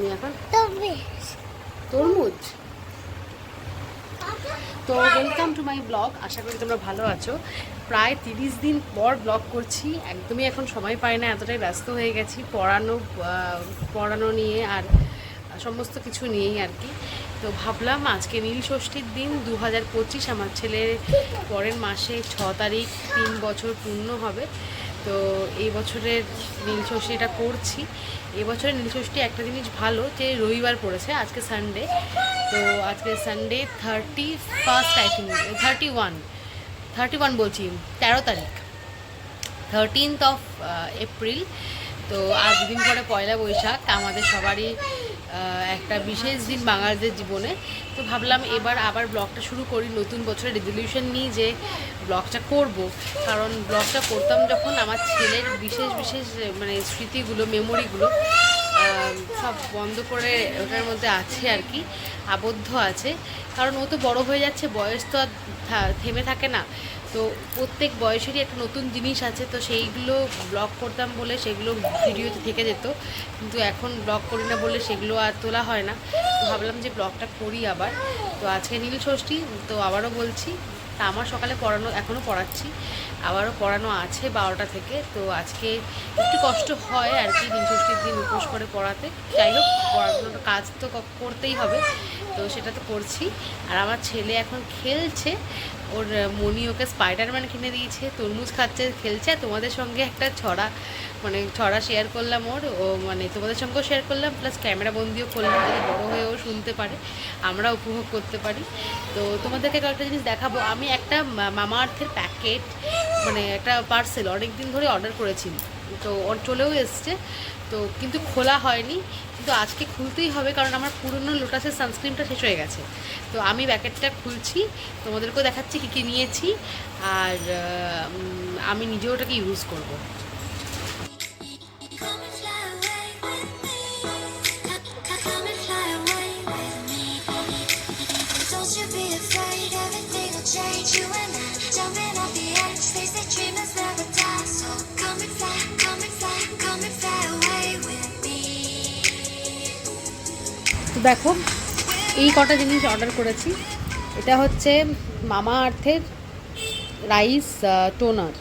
তুমি এখন? তরমুজ। তো ওয়েলকাম টু মাই ব্লগ আশা করি তোমরা ভালো আছো। প্রায় তিরিশ দিন পর ব্লগ করছি। একদমই এখন সময় পাই না এতটাই ব্যস্ত হয়ে গেছি। পড়ানো পড়ানো নিয়ে আর সমস্ত কিছু নিয়েই আর কি। তো ভাবলাম আজকে নীল ষষ্ঠীর দিন দু হাজার পঁচিশ আমার ছেলের পরের মাসে ছ তারিখ তিন বছর পূর্ণ হবে। তো এই বছরের নীল ষষ্ঠী এটা করছি। এবছরের নীল ষষ্ঠী একটা জিনিস ভালো যে রবিবার পড়েছে, আজকে সানডে তো আজকে Sunday thirty first I think thirty one thirty one বলছি, তেরো তারিখ। থার্টিনথ অফ এপ্রিল তো আর দুদিন পরে পয়লা বৈশাখ আমাদের সবারই একটা বিশেষ দিন বাঙালিদের জীবনে। তো ভাবলাম এবার আবার ব্লগটা শুরু করি নতুন বছরের রেজলিউশন নিয়ে যে ব্লগটা করব। কারণ ব্লগটা করতাম যখন আমার ছেলের বিশেষ বিশেষ মানে স্মৃতিগুলো মেমোরিগুলো সব বন্ধ করে ওটার মধ্যে আছে আর কি, আবদ্ধ আছে। কারণ ও তো বড় হয়ে যাচ্ছে, বয়স তো আর থেমে থাকে না। তো প্রত্যেক বয়সেরই একটা নতুন জিনিস আছে, তো সেইগুলো ব্লগ করতাম বলে সেগুলো ভিডিওতে থেকে যেত। কিন্তু এখন ব্লগ করি না বলে সেগুলো আর তোলা হয় না। ভাবলাম যে ব্লগটা করি আবার। তো আজকে নীল ষষ্ঠী, তো আবারও বলছি তা আমার সকালে পড়ানো এখনও পড়াচ্ছি। আবারও পড়ানো আছে বারোটা থেকে। তো আজকে একটু কষ্ট হয় আর কি, দিন ষষ্ঠীর দিন উপোস করে পড়াতে। যাই হোক পড়াশোনার কাজ তো করতেই হবে। তো সেটা তো করছি। আর আমার ছেলে এখন খেলছে। ওর মনি ওকে স্পাইডারম্যান কিনে দিয়েছে, তরমুজ খাচ্ছে, খেলছে, তোমাদের সঙ্গে একটা ছড়া মানে ছড়া শেয়ার করলাম ওর, ও মানে তোমাদের সঙ্গেও শেয়ার করলাম প্লাস ক্যামেরা বন্দিও করলাম যাতে বড়ো হয়েও শুনতে পারে, আমরা উপভোগ করতে পারি। তো তোমাদেরকে কয়েকটা জিনিস দেখাবো, আমি একটা মামা আর্থের প্যাকেট মানে একটা পার্সেল অনেক দিন ধরে অর্ডার করেছি, তো চলেও এসছে, তো কিন্তু খোলা হয়নি কিন্তু আজকে খুলতেই হবে কারণ আমার পুরনো লোটাসের সানস্ক্রিনটা শেষ হয়ে গেছে। তো আমি প্যাকেটটা খুলছি, তোমাদেরকেও দেখাচ্ছি কী কী নিয়েছি, আর আমি নিজেও ওটাকে ইউজ করব। দেখো, এই কটা জিনিস অর্ডার করেছি। এটা হচ্ছে মামা আর্থের রাইস টোনার।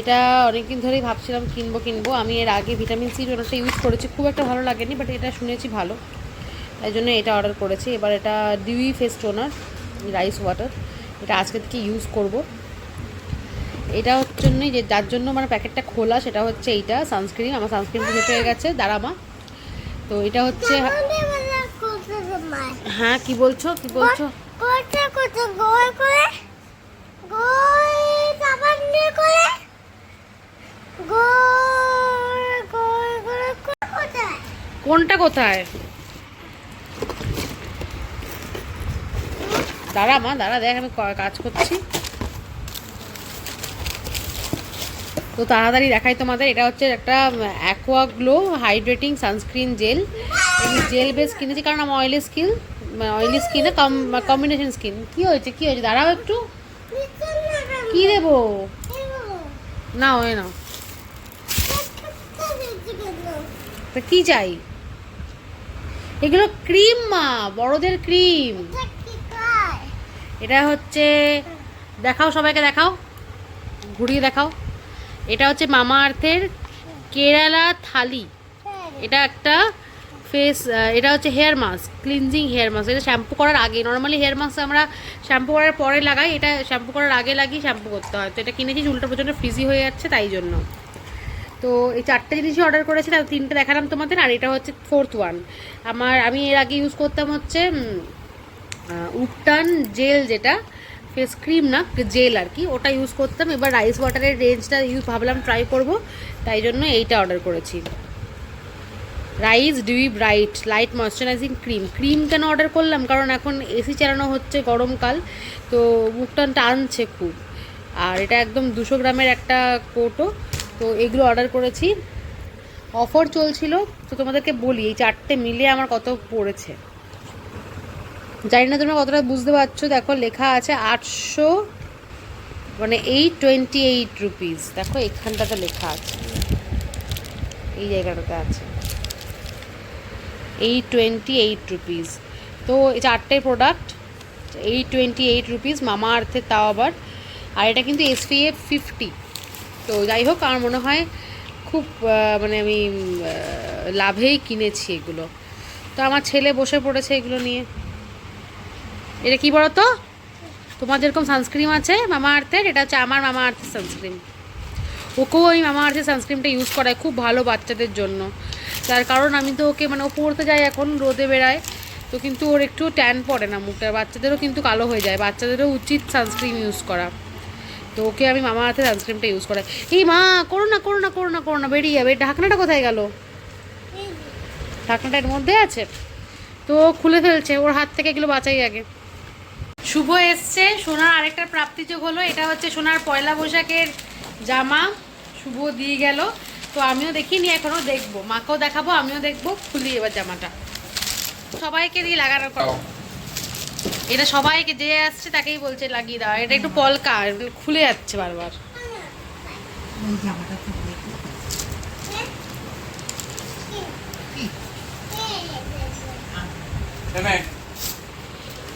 এটা অনেকদিন ধরেই ভাবছিলাম কিনবো কিনবো। আমি এর আগে ভিটামিন সি টোনারটা ইউজ করেছি, খুব একটা ভালো লাগেনি বাট এটা শুনেছি ভালো। তাই জন্য এটা অর্ডার করেছি। এবার এটা dewy face toner rice water এটা আজকে থেকে ইউজ করব। এটা হচ্ছে জন্যই যে, যার জন্য মানে প্যাকেটটা খোলা, সেটা হচ্ছে এইটা সানস্ক্রিন আমার সানস্ক্রিন শেষ হয়ে গেছে দাঁড়ামা তো এটা হচ্ছে হ্যাঁ কি বলছো? কি বলছো? কোথা কোথা গোল করে গোল সাবান দিয়ে করে গোল গোল কোথায়? কোনটা কোথায়? দাঁড়া মা দাঁড়া দেখ আমি কাজ করছি। তো তাড়াতাড়ি দেখাই তোমাদের এটা হচ্ছে একটা aqua glow hydrating sunscreen gel এই জেল বেস কিনেছি কারণ আমার অয়েলি স্কিন অয়েলি স্কিনে কম্বিনেশন স্কিন কি হয়েছে কি হয়েছে? দাঁড়াও একটু। কি দেবো? না ওই না। তা কি চাই? এগুলো ক্রিম মা, বড়দের ক্রিম এটা হচ্ছে, দেখাও সবাইকে, দেখাও। ঘুরিয়ে দেখাও। এটা হচ্ছে মামা আর্থের কেরালা থালি। এটা একটা ফেস এটা হচ্ছে hair mask cleansing hair mask এটা শ্যাম্পু করার আগে নর্মালি হেয়ার মাস্ক আমরা শ্যাম্পু করার পরে লাগাই, এটা শ্যাম্পু করার আগে লাগিয়ে শ্যাম্পু করতে হয়। তো এটা কিনেছি, চুলটা প্রচণ্ড ফ্রিজি হয়ে যাচ্ছে তাই জন্য। তো এই চারটে জিনিসই অর্ডার করেছি তার তিনটে দেখালাম তোমাদের, আর এটা হচ্ছে ফোর্থ ওয়ান আমার, আমি এর আগে ইউজ করতাম হচ্ছে উপটান জেল যেটা ফেস ক্রিম না জেল আর কি, ওটা ইউজ করতাম। এবার রাইস ওয়াটারের রেঞ্জটা ইউজ ভাবলাম ট্রাই করব, তাই জন্য এইটা অর্ডার করেছি। Rice dewy bright, light moisturising cream. Cream কেন অর্ডার করলাম? কারণ এখন এসি চালানো হচ্ছে গরমকাল, তো মুখটান টানছে খুব। আর এটা একদম দুশো গ্রামের একটা কোটো, তো এগুলো অর্ডার করেছি। অফার চলছিল, তো তোমাদেরকে বলি, এই চারটে মিলে আমার কত পড়েছে। জানি না তোমরা কতটা বুঝতে পারছ, দেখো লেখা আছে আটশো মানে এইট টোয়েন্টি এইট রুপিস দেখো এখানটাতে লেখা আছে। এই জায়গাটাতে আছে। এইট টোয়েন্টি এইট রুপিস তো এই চারটে product eight twenty eight rupees মামা আর্থের তাও আবার। আর এটা কিন্তু এসপিএফ ফিফটি তো যাই হোক, আমার মনে হয় খুব মানে আমি লাভেই কিনেছি এগুলো। তো আমার ছেলে বসে পড়েছে এগুলো নিয়ে। এটা কি বলো তো? তোমার যেরকম সানস্ক্রিন আছে, মামা আর্থের, এটা হচ্ছে আমার মামা আর্থের সানস্ক্রিন ওকেও ওই মামা আর্থের সানস্ক্রিনটা ইউজ করায় খুব ভালো বাচ্চাদের জন্য। তার কারণ আমি তো ওকে মানে ও পড়তে যাই এখন, রোদে বেড়ায়। তো কিন্তু ওর একটু ট্যান পড়ে না মুখটা বাচ্চাদেরও কিন্তু কালো হয়ে যায়। বাচ্চাদেরও উচিত সানস্ক্রিন ইউজ করা। তো ওকে আমি মামা হাতে সানস্ক্রিনটা ইউজ করাই। এই মা, করো না করো না করো না করো না, বেরিয়ে যাবে। ঢাকনাটা কোথায় গেল? ঢাকনাটা এর মধ্যে আছে। তো খুলে ফেলছে। ওর হাত থেকে এগুলো বাঁচাই আগে। শুভ এসছে। সোনার আরেকটা প্রাপ্তিযোগ হলো। এটা হচ্ছে সোনার পয়লা বৈশাখের জামা। শুভ দিয়ে গেল। তো আমিও দেখিনি এখনও দেখব। মাকেও দেখাবো আমিও দেখব খুলি এবার জামাটা। সবাইকে দিয়ে লাগানোর কথা। এটা সবাইকে যে আসছে তাকেই বলছে লাগিয়ে দাও। এটা একটু পলকা খুলে যাচ্ছে বারবার।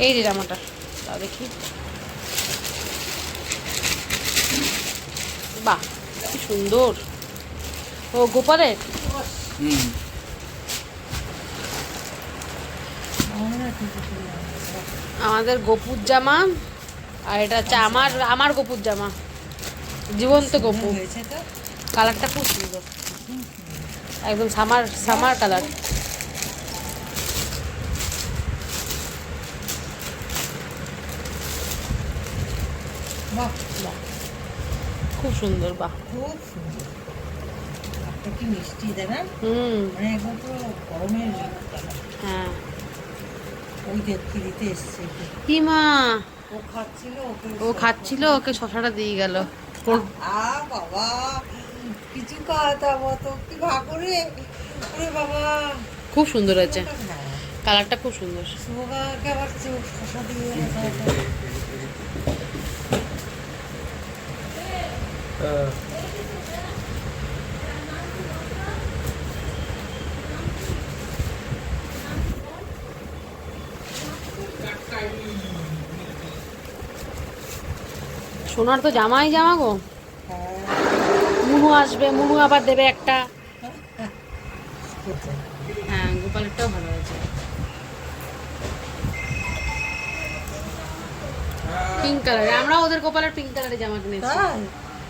এই যে জামাটা তা দেখি। বাহ কি সুন্দর। ও, গোপালের? আমাদের গোপুর জামা, আর এটা হচ্ছে আমার আমার গোপুর জামা। জীবন্ত গোপু। কালারটা খুব সুন্দর। একদম সামার সামার কালার। খুব সুন্দর, বাহ। খুব সুন্দর। কি মিষ্টি হুম। মানে একদম পুরো গরমের হ্যাঁ। ওই এসছে। কি মা? ও খাচ্ছিল ওকে ও খাচ্ছিল ওকে শশাটা দিয়ে গেল। আ বাবা কিছু খাওয়াতা মতো কি ভাগরে ওরে বাবা। খুব সুন্দর হয়েছে। হ্যাঁ। কালারটা খুব সুন্দর। শুভকাকে আবার কিছু শশা দিয়ে। সোনার তো জামাই জামা গো। মুনু আসবে মুনু আবার দেবে একটা। হ্যাঁ গোপালেরটাও ভালো হয়েছে। পিঙ্ক কালারে আমরা ওদের গোপালের পিঙ্ক কালারের জামা কিনেছি।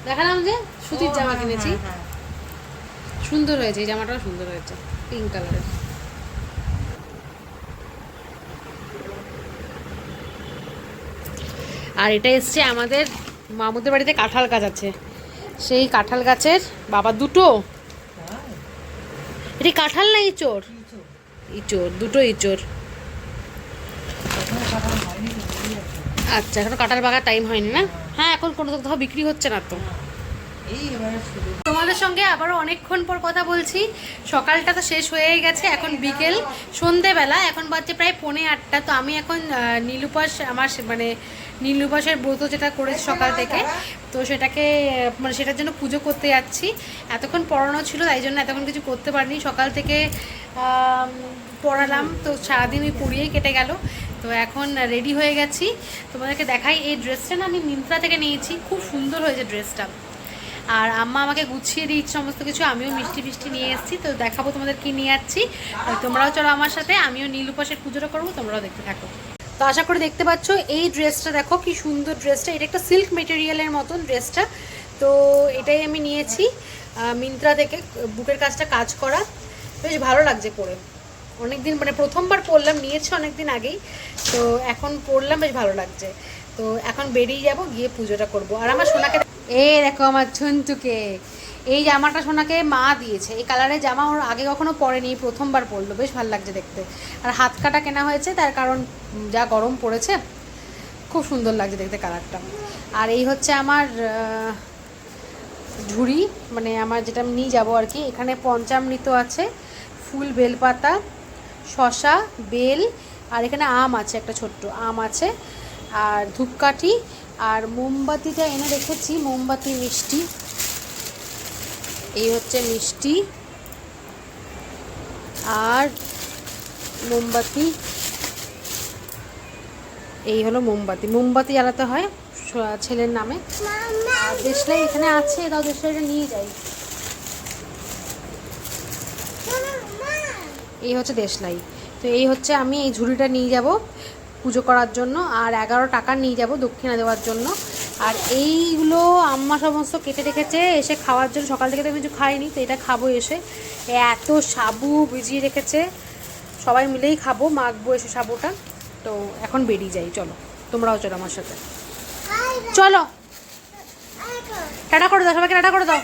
দেখালাম যে সুতির জামা হ্যাঁ, কিনেছি। হ্যাঁ, হ্যাঁ। সুন্দর হয়েছে এই জামাটাও সুন্দর হয়েছে পিঙ্ক কালারের আর এটা এসছে আমাদের মামুদের বাড়িতে কাঁঠাল গাছ আছে সেই কাঁঠাল গাছের বাবা দুটো? এটি কাঁঠাল না ইচোর ইঁচড়, দুটো আছে। আচ্ছা এখন কাঁঠাল বাগার টাইম হয়নি না হ্যাঁ এখন কোনো কোথাও বিক্রি হচ্ছে না তো তোমাদের সঙ্গে আবারও অনেকক্ষণ পর কথা বলছি। সকালটা তো শেষ হয়েই গেছে, এখন বিকেল। সন্ধেবেলা, এখন বাজছে প্রায় পৌনে আটটা। তো আমি এখন নীলুপাস আমার মানে নীলুপাসের ব্রত যেটা করেছি সকাল থেকে, তো সেটাকে মানে সেটার জন্য পুজো করতে যাচ্ছি। এতক্ষণ পড়ানো ছিল, তাই জন্য এতক্ষণ কিছু করতে পারিনি। সকাল থেকে পড়ালাম, তো সারাদিন ওই পড়িয়েই কেটে গেল। তো এখন রেডি হয়ে গেছি। তোমাদেরকে দেখাই, এই ড্রেসটা না আমি মিন্ত্রা থেকে নিয়েছি। খুব সুন্দর হয়েছে ড্রেসটা। আর আম্মা আমাকে গুছিয়ে দিয়েছে সমস্ত কিছু, আমিও মিষ্টি মিষ্টি নিয়ে এসেছি, তো দেখাবো তোমাদের কি নিয়ে আর তোমরাও চলো আমার সাথে, আমিও নীল উপাসের পুজোটা করব, তোমরাও দেখতে থাকো। তো আশা করে দেখতে পাচ্ছ, এই ড্রেসটা দেখো, কি সুন্দর ড্রেসটা, এটা একটা সিল্ক মেটেরিয়ালের মতন ড্রেসটা। তো এটাই আমি নিয়েছি মিন্ত্রা থেকে, বুকের কাজটা কাজ করা। বেশ ভালো লাগছে পরে। অনেকদিন মানে প্রথমবার পরলাম, নিয়েছি অনেকদিন আগেই। তো এখন পরলাম, বেশ ভালো লাগছে। তো এখন বেরিয়ে যাব, গিয়ে পুজোটা করব। আর আমার সোনাকে এই দেখো আমার ছন্তুকে এই জামাটা সোনাকে মা দিয়েছে। এই কালারের জামা ওর আগে কখনো পরেনি প্রথমবার পরলো। বেশ ভালো লাগছে দেখতে। আর হাত কাটা কেনা হয়েছে, তার কারণ যা গরম পড়েছে, খুব সুন্দর লাগছে দেখতে কালারটা। আর এই হচ্ছে আমার ঝুড়ি মানে আমার যেটা আমি নিয়ে যাব আর কি। এখানে পঞ্চামৃত আছে, ফুল বেলপাতা, শশা, বেল, আর এখানে আম আছে, একটা ছোট্ট আম আছে, আর ধূপকাঠি আর মোমবাতিটা এনে রেখেছি, মোমবাতি মিষ্টি। এই হচ্ছে মিষ্টি। আর মোমবাতি, এই হলো মোমবাতি। মোমবাতি জ্বালাতে হয় ছেলের নামে। আর দেশলাই এখানে আছে দাও দেশলাইটা নিয়ে যাই। এই হচ্ছে দেশলাই। তো এই হচ্ছে আমি এই ঝুড়িটা নিয়ে যাব। পুজো করার জন্য আর এগারো টাকা নিয়ে যাব দক্ষিণা দেওয়ার জন্য। আর এইগুলো আম্মা সমস্ত কেটে রেখেছে, এসে খাওয়ার জন্য সকাল থেকে তো কিছু খাইনি, তো এটা খাব এসে। এত সাবু ভিজিয়ে রেখেছে, সবাই মিলেই খাব, মাখবো এসে সাবুটা। তো এখন বেরিয়ে যাই, চলো, তোমরাও চলো আমার সাথে। চলো। টাটা করে দাও, সবাইকে টাটা করে দাও।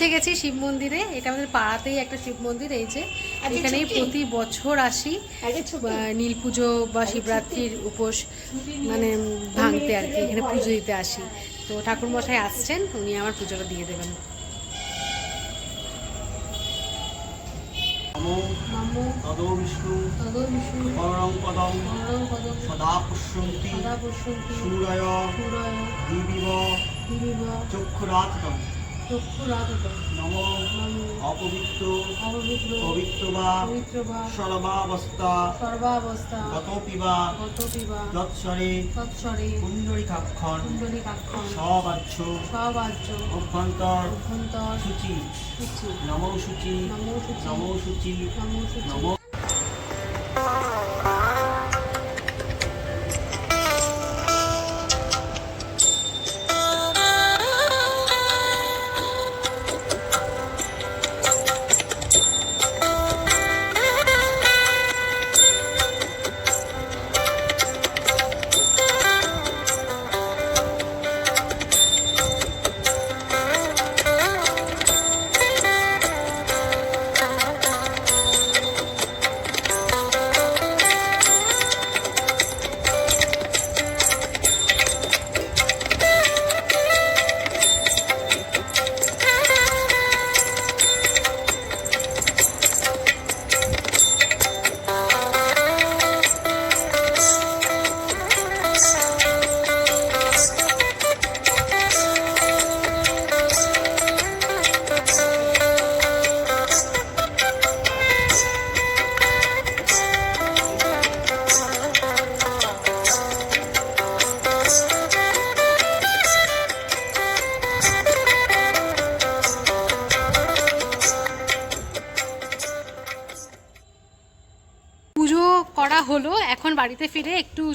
পৌঁছে গেছি শিব মন্দিরে। এটা আমাদের পাড়াতেই একটা শিব মন্দির এই যে এখানেই প্রতি বছর আসি। নীল পুজো বা শিবরাত্রির উপোস মানে ভাঙতে আর কি এখানে পুজো দিতে আসি। তো ঠাকুর মশাই আসছেন উনি আমার পুজোটা দিয়ে দেবেন। তদো বিষ্ণু। তদো বিষ্ণু। পরং পদম। পরম পদম। সদা পুষ্যন্তি। সূরয়। সূরয়। দিবিব দিবিব নমো নমো অপবিত্র অপবিত্র পবিত্র বা পবিত্র বা সর্বাবস্থা। সর্বাবস্থা। গতপি বা গতপি বা যৎসরে তৎসরে। কুণ্ডলিকাক্ষণ। কুণ্ডলিকাক্ষণ। সবাহ্য সবাহ্য অভ্যন্তর। অভ্যন্তর। শুচি সূচি। নমো শুচি নমো শুচি নমো সূচি। নমো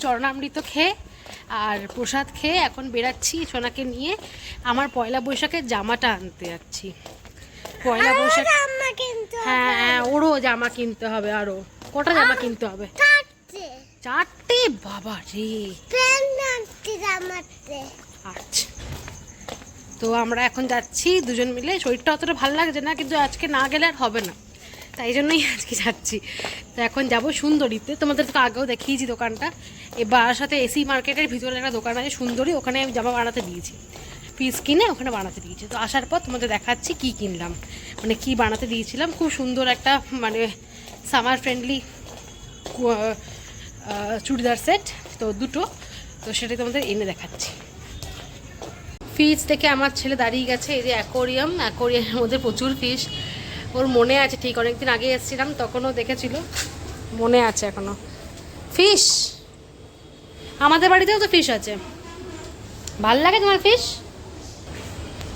চরণামৃত খেয়ে আর প্রসাদ খেয়ে এখন বেরাচ্ছি সোনাকে নিয়ে। আমার পয়লা বৈশাখের জামাটা আনতে যাচ্ছি। পয়লা বৈশাখ হ্যাঁ হ্যাঁ ওরও জামা কিনতে হবে আরও কটা জামা কিনতে হবে? চারটে। বাবা রে। আচ্ছা। তো আমরা এখন যাচ্ছি দুজন মিলে। শরীরটা অতটা ভালো লাগছে না কিন্তু আজকে না গেলে আর হবে না। তাই জন্যই আজকে যাচ্ছি। তো এখন যাব সুন্দরীতে। তোমাদের তো আগেও দেখিয়েছি দোকানটা। এবার সাথে এসি মার্কেটের ভিতরে একটা দোকান আছে সুন্দরী। ওখানে আমি জামা বানাতে দিয়েছি। পিস কিনে ওখানে বানাতে দিয়েছি। তো আসার পর তোমাদের দেখাচ্ছি কি কিনলাম। মানে কি বানাতে দিয়েছিলাম। খুব সুন্দর একটা মানে সামার ফ্রেন্ডলি চুড়িদার সেট। তো দুটো। তো সেটাই তোমাদের এনে দেখাচ্ছি। ফিশ থেকে আমার ছেলে দাঁড়িয়ে গেছে। এই যে অ্যাকোরিয়াম অ্যাকোরিয়ামের মধ্যে প্রচুর ফিশ ওর মনে আছে, ঠিক অনেকদিন আগে এসেছিলাম, তখনও দেখেছিল। মনে আছে এখনও। ফিশ! আমাদের বাড়িতেও তো ফিশ আছে। ভালো লাগে তোমার ফিশ?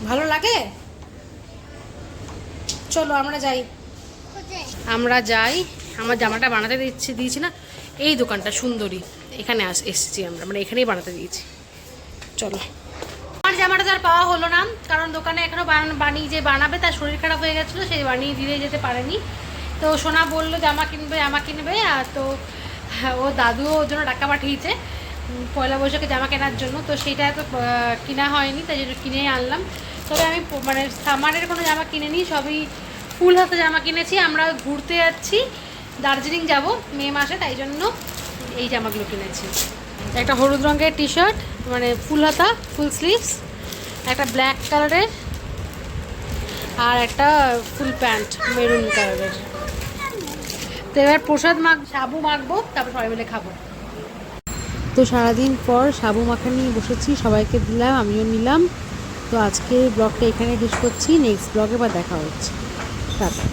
ভালো লাগে? চলো, আমরা যাই। আমরা যাই। আমার জামাটা বানাতে দিচ্ছি, দিয়েছি না? এই দোকানটা সুন্দরী। এখানে আস, এসেছি আমরা। মানে এখানেই বানাতে দিয়েছি। চলো। জামাটা তো আর পাওয়া হলো না, কারণ দোকানে এখনও বান- বানিয়ে যে বানাবে তার শরীর খারাপ হয়ে গেছিল সেই বানিয়ে দিয়ে যেতে পারেনি। তো সোনা বলল জামা কিনবে জামা কিনবে আর তো, ও দাদুও ওর জন্য টাকা পাঠিয়েছে পয়লা বৈশাখে জামা কেনার জন্য। তো সেটা তো কেনা হয়নি, তাই জন্য কিনেই আনলাম। তবে আমি মানে সামারের কোনো জামা কিনিনি, সবই ফুল হাতে জামা কিনেছি। আমরা ঘুরতে যাচ্ছি, দার্জিলিং যাব মে মাসে, তাই জন্য এই জামাগুলো কিনেছি। একটা হলুদ রঙের টি শার্ট মানে ফুল হাতা, ফুল স্লিভস। একটা ব্ল্যাক কালারের আর একটা ফুল প্যান্ট মেরুন কালারের তো এবার প্রসাদ মাখ সাবু মাখবো, তারপর সবাই মিলে খাব। তো সারাদিন পর সাবু মাখা নিয়ে বসেছি, সবাইকে দিলাম, আমিও নিলাম। তো আজকে ব্লগটা এখানে শেষ করছি নেক্সট ব্লগে বা দেখা হচ্ছে। টাটা।